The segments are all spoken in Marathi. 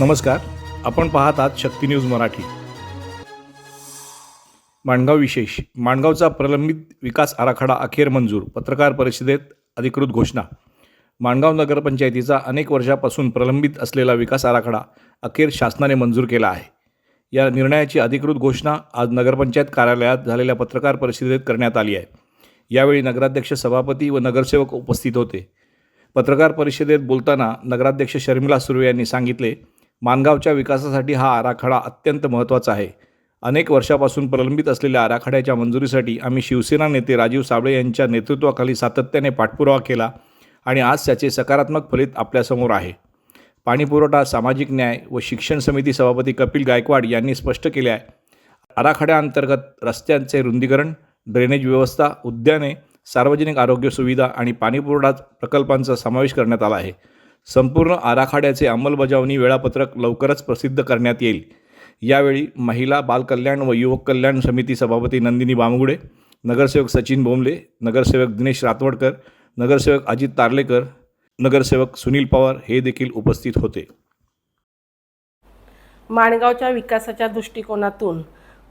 नमस्कार. आपण पाहत आहात शक्ती न्यूज मराठी. माणगाव विशेष. माणगावचा प्रलंबित विकास आराखडा अखेर मंजूर पत्रकार परिषदेत अधिकृत घोषणा. माणगाव नगरपंचायतीचा अनेक वर्षापासून प्रलंबित असलेला विकास आराखडा अखेर शासनाने मंजूर केला आहे. या निर्णयाची अधिकृत घोषणा आज नगरपंचायत कार्यालयात झालेल्या पत्रकार परिषदेत करण्यात आली आहे. यावेळी नगराध्यक्ष सभापती व नगरसेवक उपस्थित होते. पत्रकार परिषदेत बोलताना नगराध्यक्ष शर्मिला सुर्वे यांनी सांगितले मानगावच्या विकासासाठी हा आराखडा अत्यंत महत्त्वाचा आहे. अनेक वर्षापासून प्रलंबित असलेल्या आराखड्याच्या मंजुरीसाठी आम्ही शिवसेना नेते राजीव साबळे यांच्या नेतृत्वाखाली सातत्याने पाठपुरावा केला आणि आज त्याचे सकारात्मक फलित आपल्यासमोर आहे. पाणीपुरवठा सामाजिक न्याय व शिक्षण समिती सभापती कपिल गायकवाड यांनी स्पष्ट केले आहे. आराखड्याअंतर्गत रस्त्यांचे रुंदीकरण ड्रेनेज व्यवस्था उद्याने सार्वजनिक आरोग्य सुविधा आणि पाणीपुरवठा प्रकल्पांचा समावेश करण्यात आला आहे. संपूर्ण आराखड्याचे अंमलबजावणी वेळापत्रक लवकरच प्रसिद्ध करण्यात येईल. यावेळी महिला बालकल्याण व युवक कल्याण समिती सभापती नंदिनी बामगुडे नगरसेवक सचिन बोंबले नगरसेवक दिनेश रातवडकर नगरसेवक अजित तारलेकर नगरसेवक सुनील पवार हे देखील उपस्थित होते. माणगावच्या विकासाच्या दृष्टिकोनातून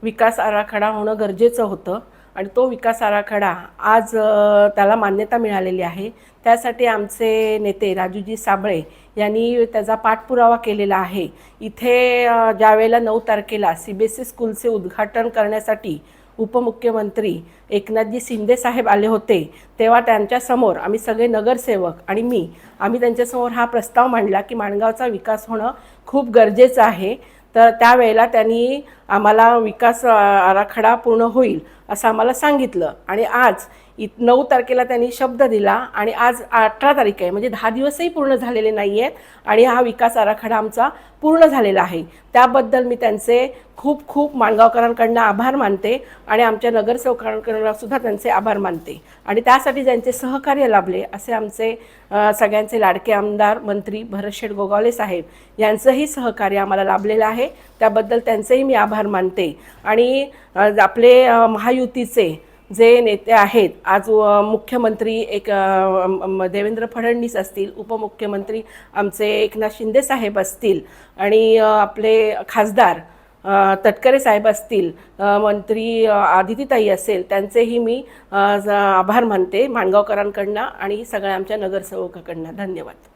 विकास आराखडा होणं गरजेचं होतं. आणि तो विकास आराखडा आज त्याला मान्यता मिळालेली आहे. त्यासाठी आमचे नेते राजूजी साबळे यांनी त्याचा पाठपुरावा केलेला आहे. इथे ज्यावेळेला नऊ तारखेला सी बी एस सी स्कूलचे उद्घाटन करण्यासाठी उपमुख्यमंत्री एकनाथजी शिंदे साहेब आले होते तेव्हा त्यांच्यासमोर आम्ही सगळे नगरसेवक आणि मी आम्ही त्यांच्यासमोर हा प्रस्ताव मांडला की माणगावचा विकास होणं खूप गरजेचं आहे. तर त्यावेळेला त्यांनी आम्हाला विकास आराखडा पूर्ण होईल. असं आम्हाला सांगितलं. आणि आज इ नऊ तारखेला त्यांनी शब्द दिला आणि आज अठरा तारीख आहे. म्हणजे दहा दिवसही पूर्ण झालेले नाही आहेत आणि हा विकास आराखडा आमचा पूर्ण झालेला आहे. त्याबद्दल मी त्यांचे खूप खूप माणगावकरांकडनं आभार मानते आणि आमच्या नगरसेवकांकडनं सुद्धा त्यांचे आभार मानते. आणि त्यासाठी ज्यांचे सहकार्य लाभले असे आमचे सगळ्यांचे लाडके आमदार मंत्री भरतशेठ गोगावले साहेब यांचंही सहकार्य आम्हाला लाभलेलं आहे. त्याबद्दल त्यांचेही मी आभार मानते. आणि आपले महायु महायुतीचे जे नेते आहेत आज मुख्यमंत्री एक म- देवेंद्र फडणवीस असतील उपमुख्यमंत्री आमचे एकनाथ शिंदे साहेब असतील आणि आपले खासदार तटकरे साहेब असतील मंत्री आदितीताई असेल त्यांचेही मी आभार मानते माणगावकरांकडनं आणि सगळ्या आमच्या नगरसेवकाकडनं. धन्यवाद.